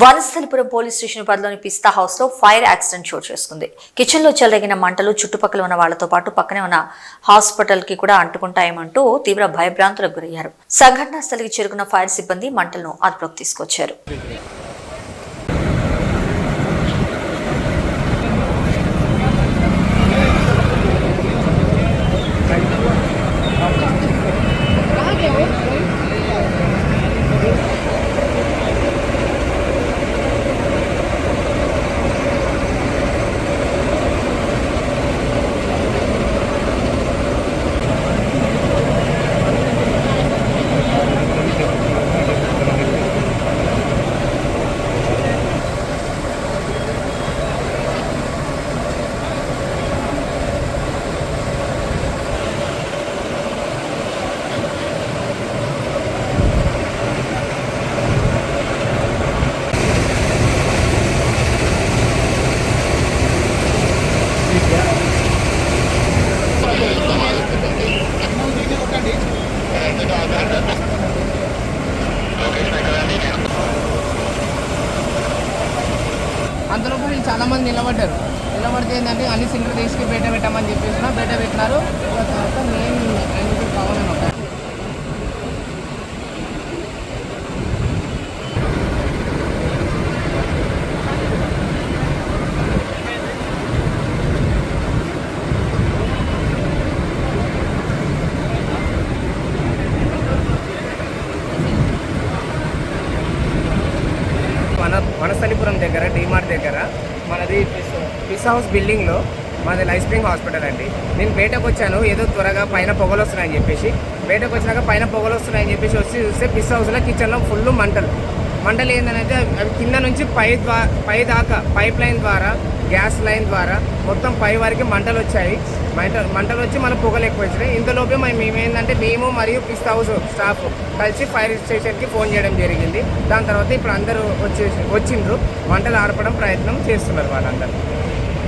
Vanasthalipuram police station పరిధిలోని పిస్తా హౌస్లో fire accident చోటు చేసుకుంది. కిచెన్లో చెలరేగిన మంటలు చుట్టుపక్కల ఉన్న వాళ్ళతో పాటు పక్కనే ఉన్న హాస్పిటల్కి కూడా అంటుకుంటాయేమంటూ తీవ్ర భయభ్రాంతులకు గురయ్యారు. సంఘటనా స్థలికి చేరుకున్న ఫైర్ సిబ్బంది మంటలను అదుపులోకి తీసుకొచ్చారు. చాలామంది చాలా మంది నిలబడ్డారు. నిలబడితే ఏంటంటే అన్ని సింగర్ తీసుకు బయట పెట్టమని చెప్పేసిన బయట పెట్టినారు. వనస్థలిపురం దగ్గర డిమార్ట్ దగ్గర మనది పిస్ పిస్ హౌస్ బిల్డింగ్లో మాది లైఫ్ స్ప్రింగ్ హాస్పిటల్ అండి. నేను బయటకు వచ్చాను ఏదో త్వరగా పైన పొగలు వస్తున్నాయని చెప్పేసి. బయటకు వచ్చినాక పైన పొగలు వస్తున్నాయని చెప్పేసి వచ్చి చూస్తే పిస్ హౌస్లో కిచెన్లో ఫుల్ మంటలు. మంటలు ఏంటంటే అవి కింద నుంచి పై ద్వారా పై దాకా పైప్ లైన్ ద్వారా గ్యాస్ లైన్ ద్వారా మొత్తం పై వరకు మంటలు వచ్చాయి. మంట మంటలు వచ్చి మన పొగలు ఎక్కువ వచ్చినాయి ఇంతలోపే మేము మేమేంటంటే మేము మరియు పిస్ హౌస్ స్టాఫ్ కలిసి ఫైర్ స్టేషన్కి ఫోన్ చేయడం జరిగింది. దాని తర్వాత ఇప్పుడు అందరూ వచ్చేసి వచ్చిండ్రు. మంటలు ఆర్పడం ప్రయత్నం చేస్తున్నారు వాళ్ళందరూ.